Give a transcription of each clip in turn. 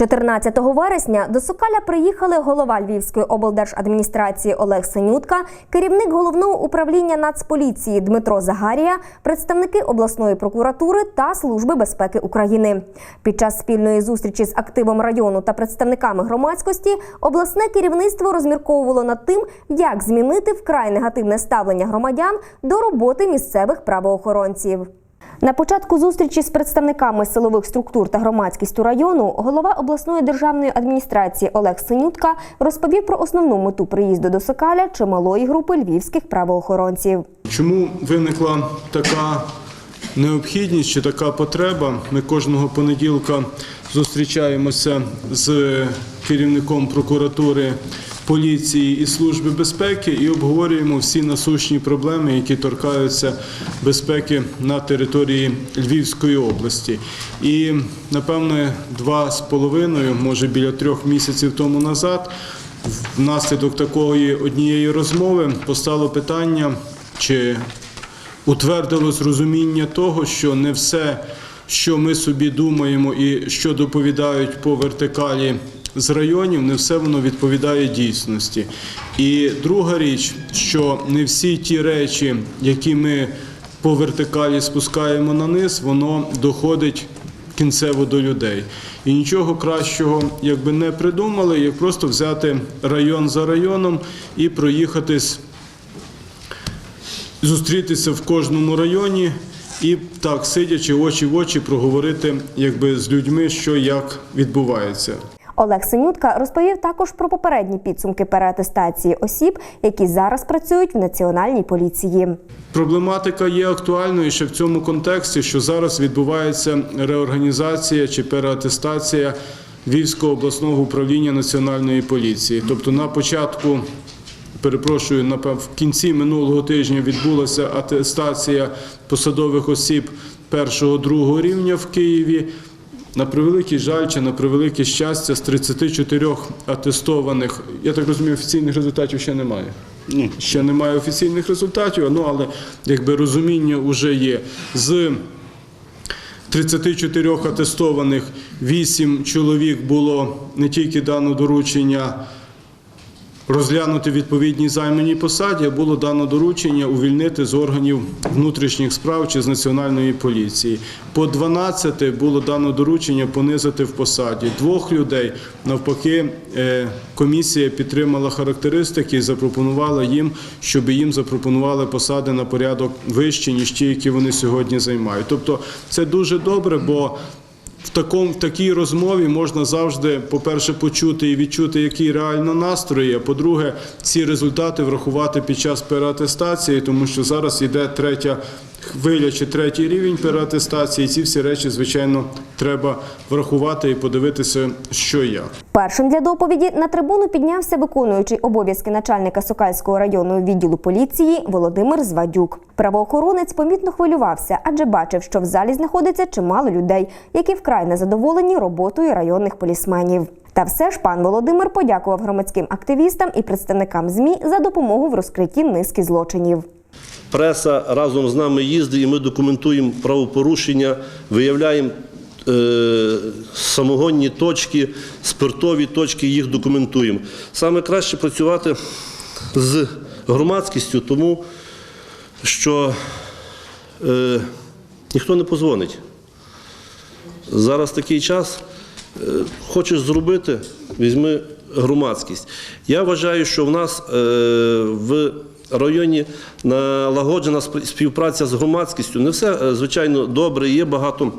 14 вересня до Сокаля приїхали голова Львівської облдержадміністрації Олег Синютка, керівник головного управління Нацполіції Дмитро Загарія, представники обласної прокуратури та Служби безпеки України. Під час спільної зустрічі з активом району та представниками громадськості обласне керівництво розмірковувало над тим, як змінити вкрай негативне ставлення громадян до роботи місцевих правоохоронців. На початку зустрічі з представниками силових структур та громадськістю району голова обласної державної адміністрації Олег Синютка розповів про основну мету приїзду до Сокаля чималої групи львівських правоохоронців. Чому виникла така необхідність чи така потреба? Ми кожного понеділка зустрічаємося з керівником прокуратури, поліції і служби безпеки і обговорюємо всі насущні проблеми, які торкаються безпеки на території Львівської області. І напевно два з половиною, може біля трьох місяців тому назад. Внаслідок такої однієї розмови постало питання, чи утвердилось розуміння того, що не все, що ми собі думаємо і що доповідають по вертикалі з районів, не все воно відповідає дійсності. І друга річ, що не всі ті речі, які ми по вертикалі спускаємо на низ, воно доходить кінцево до людей. І нічого кращого якби не придумали, як просто взяти район за районом і проїхатись, зустрітися в кожному районі і так, сидячи очі в очі, проговорити якби з людьми, що як відбувається. Олег Синютка розповів також про попередні підсумки переатестації осіб, які зараз працюють в національній поліції. Проблематика є актуальною ще в цьому контексті, що зараз відбувається реорганізація чи переатестація Львівського обласного управління національної поліції. Тобто на початку, перепрошую, в кінці минулого тижня відбулася атестація посадових осіб першого-другого рівня в Києві. На превеликий жаль чи на превелике щастя, з 34 атестованих, я так розумію, офіційних результатів ще немає. Ні. Ще немає офіційних результатів, ну але якби розуміння вже є. З 34 атестованих 8 чоловік було не тільки дано доручення розглянути відповідній займаній посаді, було дано доручення увільнити з органів внутрішніх справ чи з національної поліції. По 12 було дано доручення понизити в посаді. Двох людей навпаки е, комісія підтримала характеристики і запропонувала їм, щоб їм запропонували посади на порядок вищі, ніж ті, які вони сьогодні займають. Тобто це дуже добре, бо в такому в такій розмові можна завжди, по-перше, почути і відчути, які реально настрої. А по-друге, ці результати врахувати під час переатестації, тому що зараз йде третя хвиля чи третій рівень переатестації. Ці всі речі, звичайно, треба врахувати і подивитися, що як. Першим для доповіді на трибуну піднявся виконуючий обов'язки начальника Сокальського районного відділу поліції Володимир Звадюк. Правоохоронець помітно хвилювався, адже бачив, що в залі знаходиться чимало людей, які вкрай незадоволені роботою районних полісменів. Та все ж пан Володимир подякував громадським активістам і представникам ЗМІ за допомогу в розкритті низки злочинів. Преса разом з нами їздить, і ми документуємо правопорушення, виявляємо е, самогонні точки, спиртові точки, їх документуємо. Саме краще працювати з громадськістю, тому що е, ніхто не позвонить. Зараз такий час. Е, Хочеш зробити, візьми громадськість. Я вважаю, що в нас е, в районі налагоджена співпраця з громадськістю. Не все, е, звичайно, добре, є багато.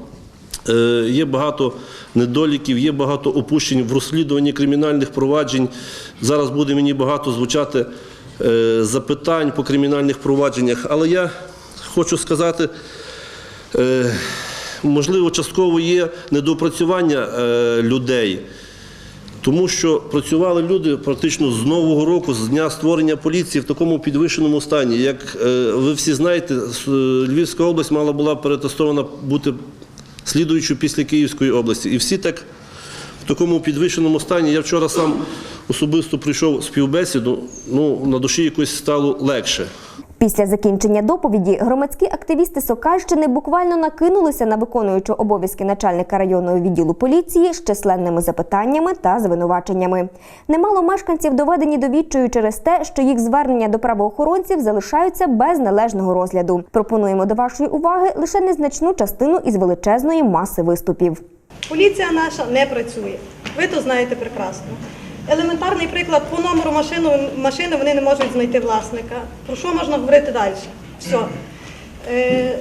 е, Є багато недоліків, є багато опущень в розслідуванні кримінальних проваджень. Зараз буде мені багато звучати е, запитань по кримінальних провадженнях. Але я хочу сказати, Можливо, частково є недопрацювання людей, тому що працювали люди практично з нового року, з дня створення поліції в такому підвищеному стані. Як е, ви всі знаєте, Львівська область мала була перетестована бути слідуючою після Київської області. І всі так в такому підвищеному стані. Я вчора сам особисто прийшов співбесіду, ну на душі якось стало легше. Після закінчення доповіді громадські активісти Сокальщини буквально накинулися на виконуючу обов'язки начальника районного відділу поліції з численними запитаннями та звинуваченнями. Немало мешканців доведені до відчаю через те, що їх звернення до правоохоронців залишаються без належного розгляду. Пропонуємо до вашої уваги лише незначну частину із величезної маси виступів. Поліція наша не працює. Ви то знаєте прекрасно. Елементарний приклад по номеру машину, машини вони не можуть знайти власника. Про що можна говорити далі? Все. Е,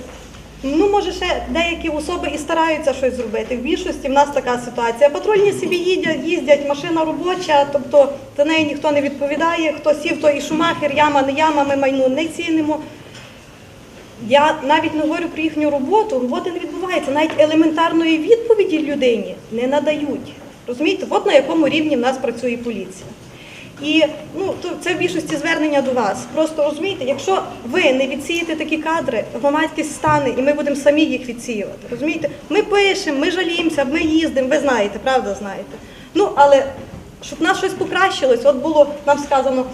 ну, може, ще деякі особи і стараються щось зробити. В більшості в нас така ситуація. Патрульні собі їдять, їздять, машина робоча, тобто за неї ніхто не відповідає. Хто сів, то і шумахер, яма, не яма, ми майну не цінимо. Я навіть не говорю про їхню роботу, роботи не відбувається. Навіть елементарної відповіді людині не надають. Розумієте, от на якому рівні в нас працює поліція. І ну, це в більшості звернення до вас. Просто розумієте, якщо ви не відсієте такі кадри, громадськість стане і ми будемо самі їх відсіювати. Розумієте? Ми пишемо, ми жаліємося, ми їздимо, ви знаєте, правда знаєте. Ну, але щоб нас щось покращилось, от було нам сказано,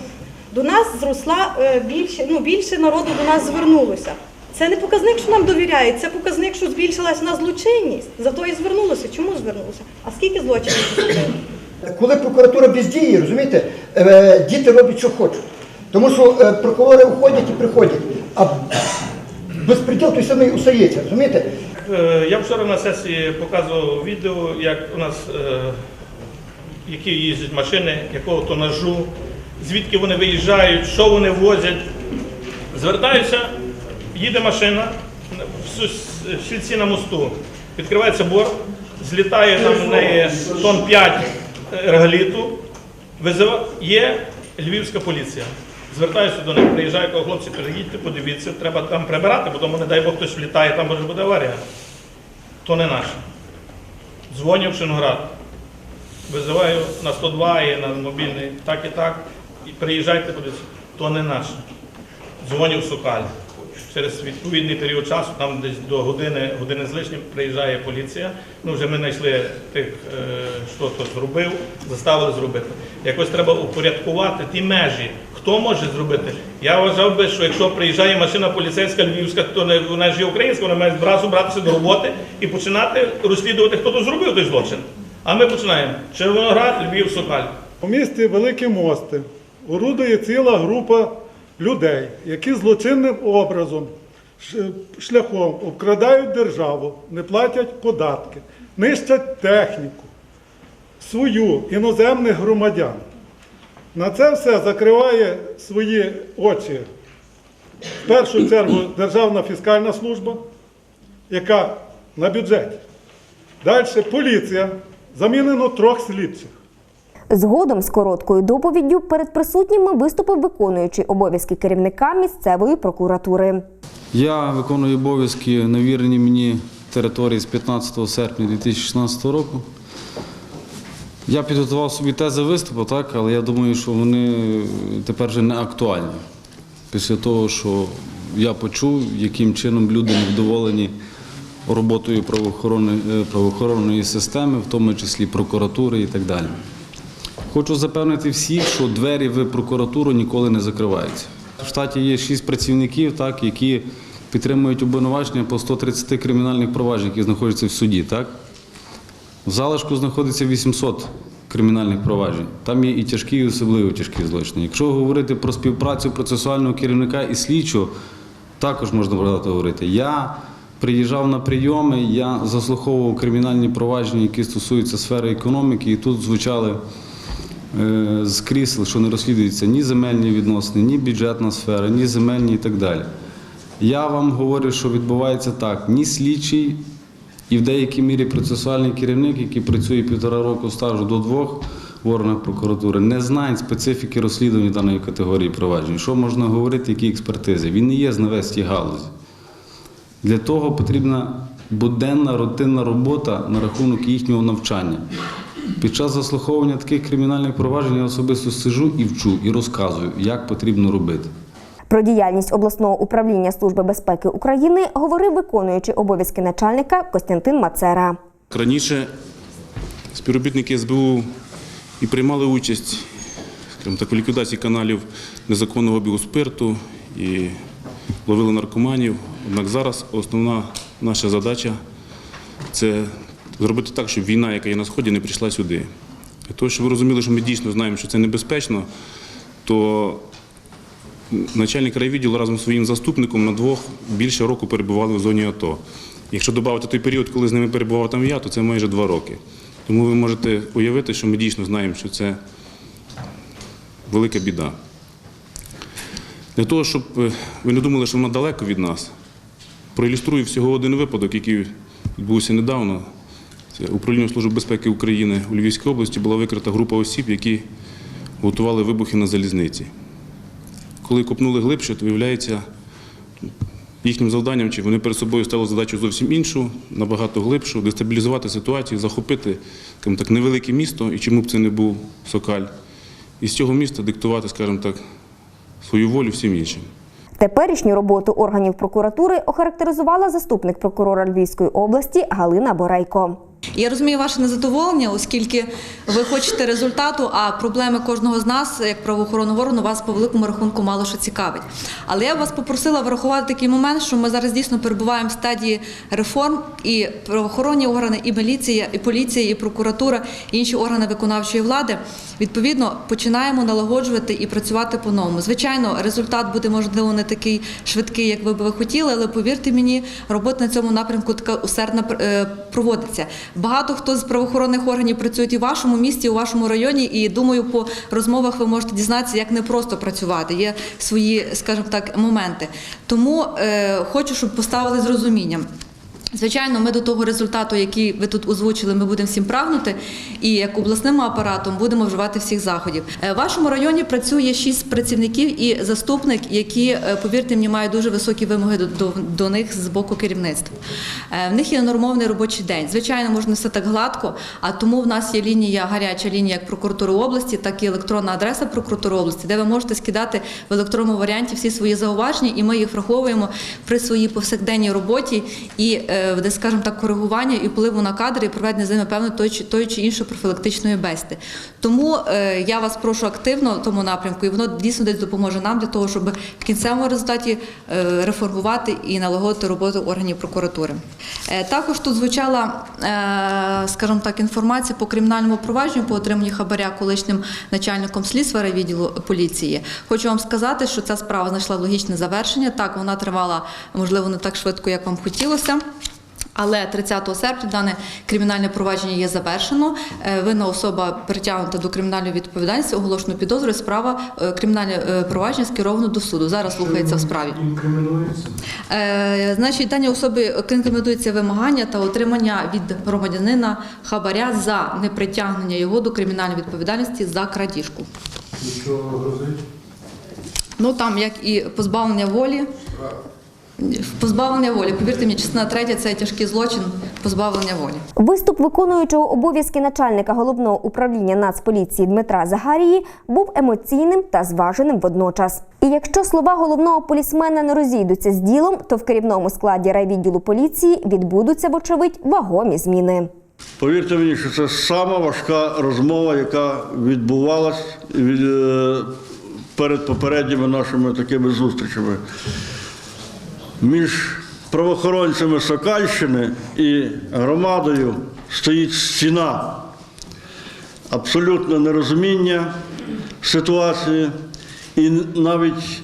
до нас зросла е, більше, ну, більше народу до нас звернулося. Це не показник, що нам довіряють, це показник, що збільшилась у нас злочинність. Зато і звернулося. Чому звернулося? А скільки злочинів зробили? Коли прокуратура бездіє, розумієте, е, діти роблять, що хочуть. Тому що е, прокурори уходять і приходять, а безпреділ той самий усається, розумієте? Е, Я вчора на сесії показував відео, як у нас е, які їздять машини, якого тонажу, звідки вони виїжджають, що вони возять. Звертаюся, їде машина в сільці на мосту, відкривається борт, злітає там в неї тонн 5 регаліту, є львівська поліція. Звертаюся до них, приїжджаю, кажу, хлопці, приїдьте, подивіться, треба там прибирати, бо тому, не дай Бог, хтось влітає, там може буде аварія. То не наше. Дзвоню в Шинград. Визиваю на 102 і на мобільний, так і так. І приїжджайте, подивіться. То не наше. Дзвоню в Сокаль. Через відповідний період часу, там десь до години, години з лишнім, приїжджає поліція. Ну, вже ми знайшли тих, е, хто то зробив, заставили зробити. Якось треба упорядкувати ті межі. Хто може зробити? Я вважав би, що якщо приїжджає машина поліцейська львівська, то не вона ж є українська, вона має зразу братися до роботи і починати розслідувати, хто то зробив той злочин. А ми починаємо. Червоноград, Львів, Сокаль. У місті Великі Мости орудує ціла група людей, які злочинним образом, шляхом обкрадають державу, не платять податки, нищать техніку, свою іноземних громадян. На це все закриває свої очі в першу чергу Державна фіскальна служба, яка на бюджеті. Далі поліція, замінено трьох слідчих. Згодом з короткою доповіддю перед присутніми виступив виконуючий обов'язки керівника місцевої прокуратури. Я виконую обов'язки на віреній мені території з 15 серпня 2016 року. Я підготував собі тези виступу, так, але я думаю, що вони тепер вже не актуальні. Після того, що я почув, яким чином люди невдоволені роботою правоохоронної, е, правоохоронної системи, в тому числі прокуратури і так далі. Хочу запевнити всіх, що двері в прокуратуру ніколи не закриваються. В штаті є шість працівників, так, які підтримують обвинувачення по 130 кримінальних проваджень, які знаходяться в суді. Так? В залишку знаходиться 800 кримінальних проваджень. Там є і тяжкі, і особливо тяжкі злочини. Якщо говорити про співпрацю процесуального керівника і слідчого, також можна багато говорити. Я приїжджав на прийоми, я заслуховував кримінальні провадження, які стосуються сфери економіки, і тут звучали з крісел, що не розслідуються ні земельні відносини, ні бюджетна сфера, ні земельні і так далі. Я вам говорю, що відбувається так: ні слідчий і в деякій мірі процесуальний керівник, який працює півтора року стажу до двох в органах прокуратури, не знає специфіки розслідування даної категорії проваджень. Що можна говорити, які експертизи? Він не є знавець тій галузі. Для того потрібна буденна рутинна робота на рахунок їхнього навчання. Під час заслуховування таких кримінальних проваджень я особисто сижу і вчу, і розказую, як потрібно робити. Про діяльність обласного управління Служби безпеки України говорив виконуючий обов'язки начальника Костянтин Мацера. Раніше співробітники СБУ і приймали участь скажімо так, в ліквідації каналів незаконного обігу спирту і ловили наркоманів. Однак зараз основна наша задача це зробити так, щоб війна, яка є на сході, не прийшла сюди. Для того, щоб ви розуміли, що ми дійсно знаємо, що це небезпечно, то начальник райвідділу разом зі своїм заступником на двох більше року перебували в зоні АТО. Якщо додати той період, коли з ними перебував там я, то це майже два роки. Тому ви можете уявити, що ми дійсно знаємо, що це велика біда. Для того, щоб е, ви не думали, що вона далеко від нас, проілюструю всього один випадок, який відбувся недавно. Управління Служби безпеки України у Львівській області була викрита група осіб, які готували вибухи на залізниці. Коли копнули глибше, то виявляється, їхнім завданням, чи вони перед собою ставили задачу зовсім іншу, набагато глибшу, дестабілізувати ситуацію, захопити так, невелике місто, і чому б це не був Сокаль, і з цього міста диктувати, скажімо так, свою волю всім іншим. Теперішню роботу органів прокуратури охарактеризувала заступник прокурора Львівської області Галина Борейко. Я розумію ваше незадоволення, оскільки ви хочете результату, а проблеми кожного з нас, як правоохоронного органу, вас по великому рахунку мало що цікавить. Але я вас попросила врахувати такий момент, що ми зараз дійсно перебуваємо в стадії реформ, і правоохоронні органи, і міліція, і поліція, і прокуратура, і інші органи виконавчої влади відповідно починаємо налагоджувати і працювати по-новому. Звичайно, результат буде можливо не такий швидкий, як ви б ви хотіли, але повірте мені, робота на цьому напрямку така усердна е, проводиться. Багато хто з правоохоронних органів працюють і в вашому місті, і у вашому районі, і думаю, по розмовах ви можете дізнатися, як не просто працювати. Є свої, скажімо так, моменти. Тому е, хочу, щоб поставили з розумінням. Звичайно, ми до того результату, який ви тут озвучили, ми будемо всім прагнути, і як обласним апаратом будемо вживати всіх заходів. Е, В вашому районі працює шість працівників і заступник, які, е, повірте мені, мають дуже високі вимоги до, до, до них з боку керівництва. Е, В них є нормований робочий день. Звичайно, може не все так гладко, а тому в нас є лінія, гаряча лінія як прокуратури області, так і електронна адреса прокуратури області, де ви можете скидати в електронному варіанті всі свої зауваження, і ми їх враховуємо при своїй повсякденній роботі і е, де, скажімо так, коригування і впливу на кадри і проведення з ними певно той чи тої чи іншої профілактичної бесіди. Тому е, я вас прошу активно в тому напрямку, і воно дійсно десь допоможе нам для того, щоб в кінцевому результаті е, реформувати і налагодити роботу органів прокуратури. Також тут звучала, скажімо так, інформація по кримінальному провадженню по отриманні хабаря колишнім начальником слідства відділу поліції. Хочу вам сказати, що ця справа знайшла логічне завершення. Так, вона тривала можливо не так швидко, як вам хотілося. Але 30 серпня дане кримінальне провадження є завершено. Е, Винна особа притягнута до кримінальної відповідальності, оголошено підозрою. Справа е, кримінальне е, провадження скеровано до суду. Зараз слухається в справі. Значить, даній особі інкримінується вимагання та отримання від громадянина хабаря за непритягнення його до кримінальної відповідальності за крадіжку. Ну там як і позбавлення волі. Позбавлення волі. Повірте мені, частина третя це тяжкий злочин, позбавлення волі. Виступ виконуючого обов'язки начальника головного управління Нацполіції Дмитра Загарії був емоційним та зваженим водночас. І якщо слова головного полісмена не розійдуться з ділом, то в керівному складі райвідділу поліції відбудуться, вочевидь, вагомі зміни. Повірте мені, що це сама важка розмова, яка відбувалась від, е, перед попередніми нашими такими зустрічами. Між правоохоронцями Сокальщини і громадою стоїть стіна абсолютне нерозуміння ситуації. І навіть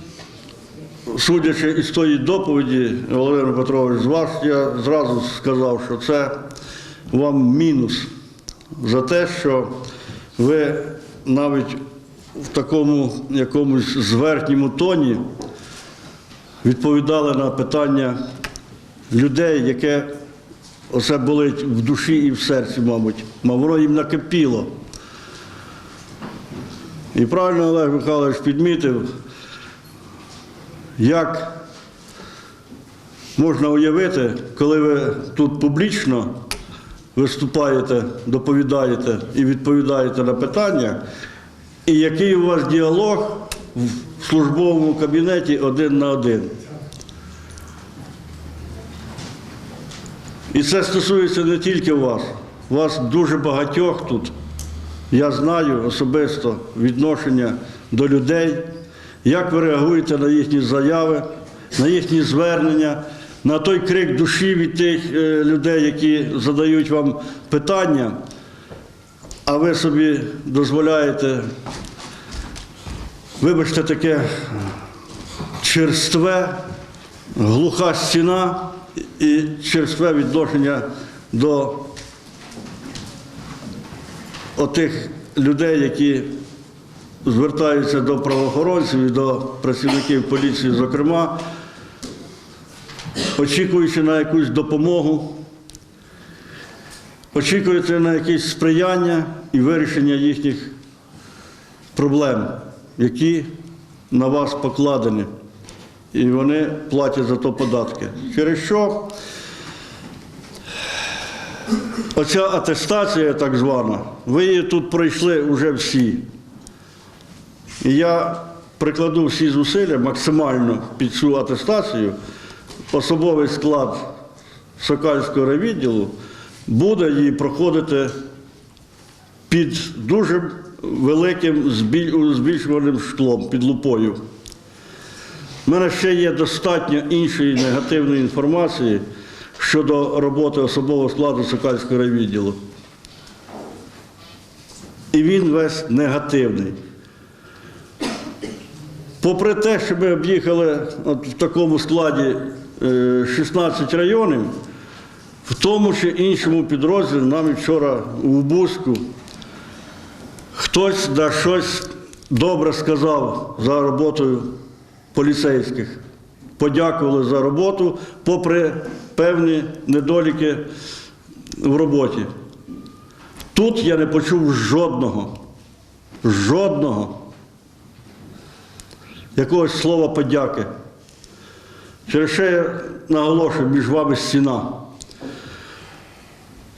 судячи із тої доповіді, Володимир Петрович, з вас, я зразу сказав, що це вам мінус за те, що ви навіть в такому якомусь зверхньому тоні відповідали на питання людей, яке оце болить в душі і в серці, мабуть. Ма воно їм накипіло. І правильно Олег Михайлович підмітив, як можна уявити, коли ви тут публічно виступаєте, доповідаєте і відповідаєте на питання, і який у вас діалог в службовому кабінеті один на один. І це стосується не тільки вас. Вас дуже багатьох тут. Я знаю особисто відношення до людей, як ви реагуєте на їхні заяви, на їхні звернення, на той крик душі від тих е, людей, які задають вам питання, а ви собі дозволяєте, вибачте, таке черстве, глуха стіна і черстве відношення до отих людей, які звертаються до правоохоронців і до працівників поліції, зокрема, очікуючи на якусь допомогу, очікуючи на якесь сприяння і вирішення їхніх проблем, які на вас покладені. І вони платять за то податки. Через що оця атестація так звана, ви її тут пройшли вже всі. І я прикладу всі зусилля максимально під цю атестацію. Особовий склад Сокальського райвідділу буде її проходити під дуже великим збільшуваним шклом, під лупою. У мене ще є достатньо іншої негативної інформації щодо роботи особового складу Сокальського райвідділу. І він весь негативний. Попри те, що ми об'їхали в такому складі е, 16 районів, в тому чи іншому підрозділі, нам вчора у Бузьку, хтось да щось добре сказав за роботою поліцейських. Подякували за роботу, попри певні недоліки в роботі. Тут я не почув жодного, жодного якогось слова подяки. Через що я наголошую між вами стіна.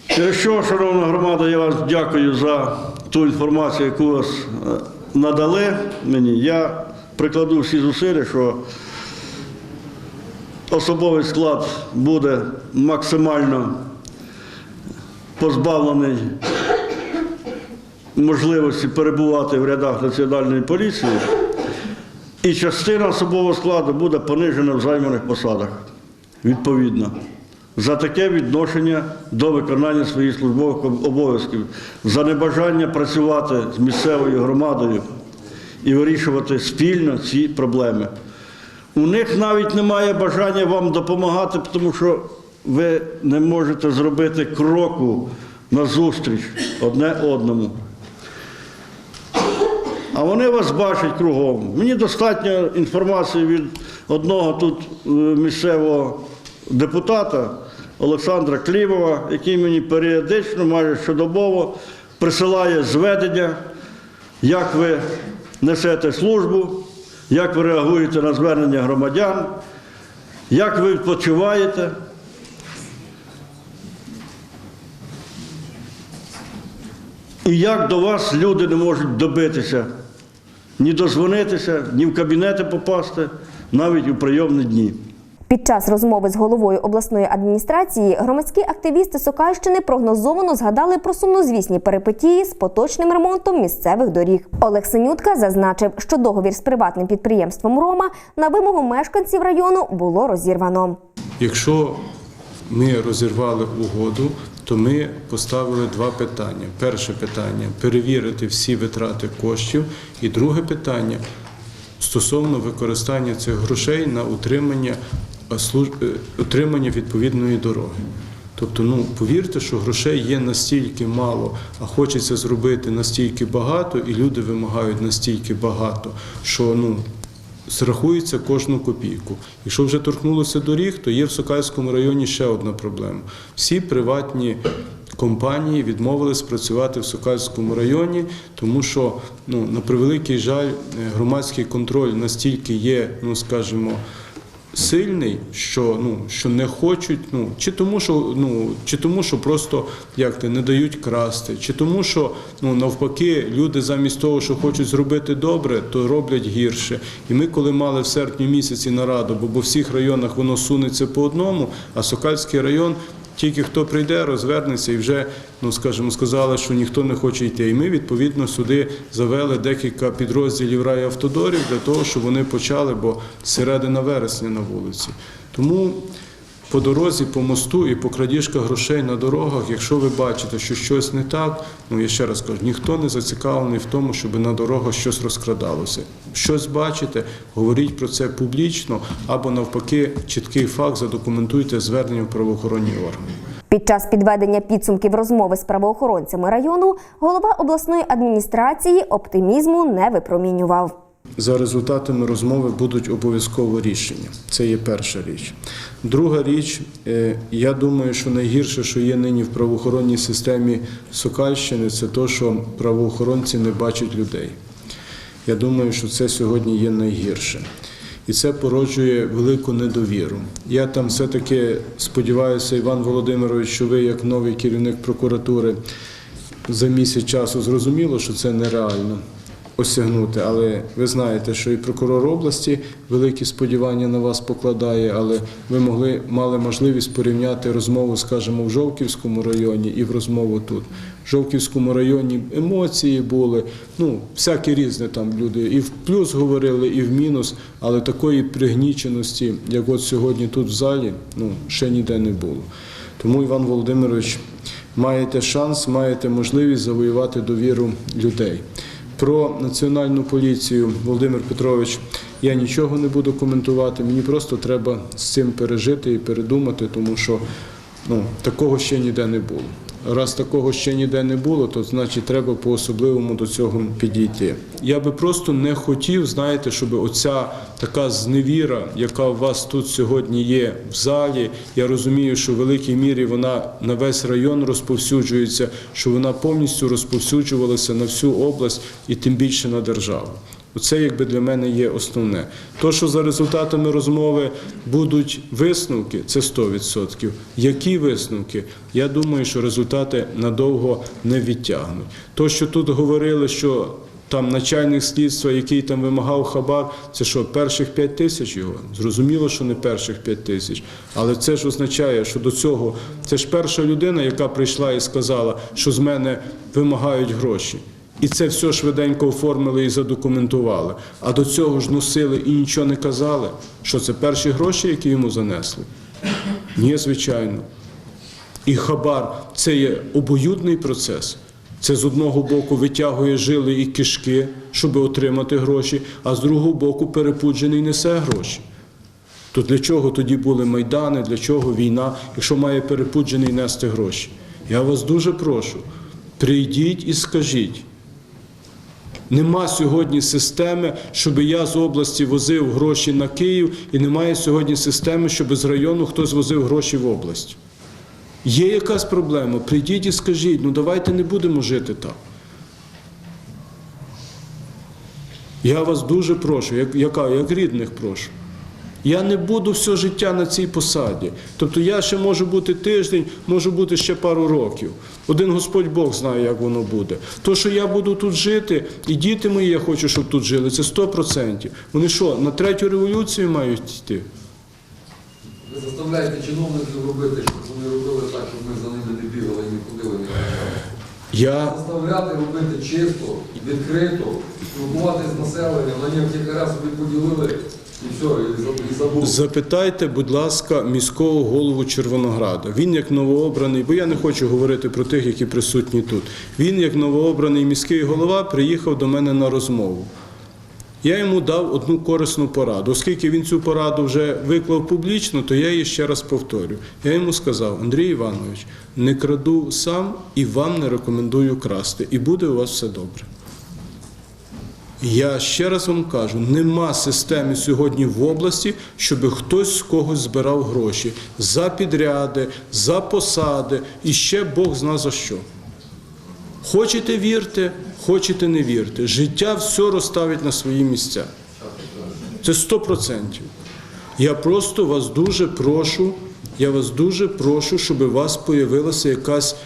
Через що, шановна громада, я вас дякую за ту інформацію, яку вас е, надали мені. Я прикладу всі зусилля, що особовий склад буде максимально позбавлений можливості перебувати в рядах Національної поліції. І частина особового складу буде понижена в займаних посадах, відповідно, за таке відношення до виконання своїх службових обов'язків, за небажання працювати з місцевою громадою і вирішувати спільно ці проблеми. У них навіть немає бажання вам допомагати, тому що ви не можете зробити кроку назустріч одне одному. А вони вас бачать кругом. Мені достатньо інформації від одного тут е, місцевого депутата Олександра Клімова, який мені періодично, майже щодобово, присилає зведення, як ви несете службу, як ви реагуєте на звернення громадян, як ви відпочиваєте. І як до вас люди не можуть добитися, ні дозвонитися, ні в кабінети попасти, навіть у прийомні дні. Під час розмови з головою обласної адміністрації громадські активісти Сокальщини прогнозовано згадали про сумнозвісні перипетії з поточним ремонтом місцевих доріг. Олег Синютка зазначив, що договір з приватним підприємством Рома на вимогу мешканців району було розірвано. Якщо ми розірвали угоду, то ми поставили два питання. Перше питання перевірити всі витрати коштів, і друге питання стосовно використання цих грошей на утримання, е, е, відповідної дороги. Тобто, ну повірте, що грошей є настільки мало, а хочеться зробити настільки багато, і люди вимагають настільки багато, що ну зрахується кожну копійку. Якщо вже торкнулося доріг, то є в Сокальському районі ще одна проблема. Всі приватні компанії відмовились працювати в Сокальському районі, тому що, ну, на превеликий жаль, е, громадський контроль настільки є, ну скажімо, сильний, що ну що не хочуть, ну чи тому, що ну чи тому, що просто як ти не дають красти, чи тому, що ну навпаки люди замість того, що хочуть зробити добре, то роблять гірше. І ми, коли мали в серпні місяці нараду, бо по всіх районах воно сунеться по одному, а Сокальський район Тільки хто прийде, розвернеться і вже, ну скажімо, сказали, що ніхто не хоче йти. І ми відповідно сюди завели декілька підрозділів райавтодорів для того, щоб вони почали, бо середина вересня на вулиці. Тому по дорозі, по мосту і по крадіжках грошей на дорогах, якщо ви бачите, що щось не так, ну я ще раз кажу, ніхто не зацікавлений в тому, щоб на дорогах щось розкрадалося. Щось бачите, говоріть про це публічно або навпаки, чіткий факт задокументуйте зверненням в правоохоронні органи. Під час підведення підсумків розмови з правоохоронцями району голова обласної адміністрації оптимізму не випромінював. За результатами розмови будуть обов'язково рішення. Це є перша річ. Друга річ, е, я думаю, що найгірше, що є нині в правоохоронній системі Сокальщини, це те, що правоохоронці не бачать людей. Я думаю, що це сьогодні є найгірше. І це породжує велику недовіру. Я там все-таки сподіваюся, Іван Володимирович, що ви, як новий керівник прокуратури, за місяць часу зрозуміло, що це нереально осягнути. Але ви знаєте, що і прокурор області великі сподівання на вас покладає, але ви могли мали можливість порівняти розмову, скажімо, в Жовківському районі і в розмову тут. В Жовківському районі емоції були, ну, всякі різні там люди. І в плюс говорили, і в мінус, але такої пригніченості, як от сьогодні тут в залі, ну, ще ніде не було. Тому, Іван Володимирович, маєте шанс, маєте можливість завоювати довіру людей. Про національну поліцію, Володимир Петрович, я нічого не буду коментувати. Мені просто треба з цим пережити і передумати, тому що ну, такого ще ніде не було. Раз такого ще ніде не було, то значить треба по-особливому до цього підійти. Я би просто не хотів, знаєте, щоб оця така зневіра, яка у вас тут сьогодні є в залі, я розумію, що в великій мірі вона на весь район розповсюджується, що вона повністю розповсюджувалася на всю область і тим більше на державу. Оце якби для мене є основне. То, що за результатами розмови будуть висновки, це 100%. Які висновки? Я думаю, що результати надовго не відтягнуть. То, що тут говорили, що там начальник слідства, який там вимагав хабар, це що, перших 5 тисяч його? Зрозуміло, що не перших 5 тисяч. Але це ж означає, що до цього це ж перша людина, яка прийшла і сказала, що з мене вимагають гроші. І це все швиденько оформили і задокументували. А до цього ж носили і нічого не казали. Що це перші гроші, які йому занесли? Ні, звичайно. І хабар це є обоюдний процес. Це з одного боку витягує жили і кишки, щоб отримати гроші, а з другого боку перепуджений несе гроші. То для чого тоді були майдани, для чого війна, якщо має перепуджений нести гроші? Я вас дуже прошу, прийдіть і скажіть. Нема сьогодні системи, щоб я з області возив гроші на Київ, і немає сьогодні системи, щоб з району хтось возив гроші в область. Є якась проблема, прийдіть і скажіть, ну давайте не будемо жити так. Я вас дуже прошу, як, як рідних прошу. Я не буду все життя на цій посаді. Тобто я ще можу бути тиждень, можу бути ще пару років. Один Господь Бог знає, як воно буде. То, що я буду тут жити, і діти мої, я хочу, щоб тут жили, це 100%. Вони що, на третю революцію мають йти? Ви заставляєте чиновників робити, щоб вони робили так, щоб ми за ними не бігали і не ходили, не. Я Заставляти робити чисто, відкрито, спілкуватися з населенням, на нього втіхаря собі поділили Запитайте, будь ласка, міського голову Червонограда. Він як новообраний, бо я не хочу говорити про тих, які присутні тут. Він, як новообраний міський голова, приїхав до мене на розмову. Я йому дав одну корисну пораду. Оскільки він цю пораду вже виклав публічно, то я її ще раз повторю. Я йому сказав: Андрій Іванович, не краду сам і вам не рекомендую красти, і буде у вас все добре. Я ще раз вам кажу: нема системи сьогодні в області, щоб хтось з когось збирав гроші за підряди, за посади і ще Бог зна за що. Хочете вірте, хочете не вірте. Життя все розставить на свої місця. Це 100%. Я просто вас дуже прошу, я вас дуже прошу, щоб у вас появилася якась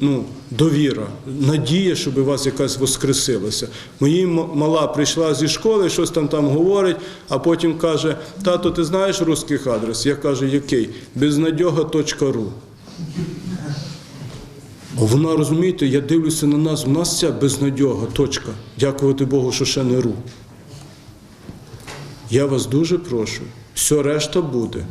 ну, довіра, надія, щоб у вас якась воскресилася. Мої мала прийшла зі школи, щось там там говорить, а потім каже: тато, ти знаєш русський адрес? Я кажу, який? Безнадьога.ру. Вона розумієте, я дивлюся на нас, в нас ця безнадьога, точка. Дякувати Богу, що ще не ру. Я вас дуже прошу, все решта буде.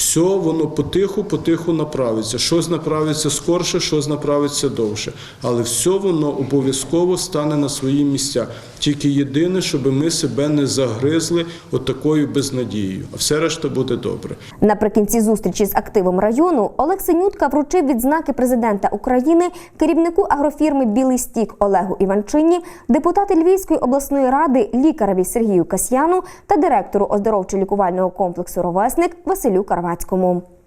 Все воно потиху, потиху направиться. Щось направиться скорше, щось направиться довше. Але все воно обов'язково стане на свої місця. Тільки єдине, щоб ми себе не загризли от такою безнадією. А все решта буде добре. Наприкінці зустрічі з активом району Олег Синютка вручив відзнаки президента України керівнику агрофірми Білий стік Олегу Іванчині, депутати Львівської обласної ради лікареві Сергію Касьяну та директору оздоровчо-лікувального комплексу Ровесник Василю promować como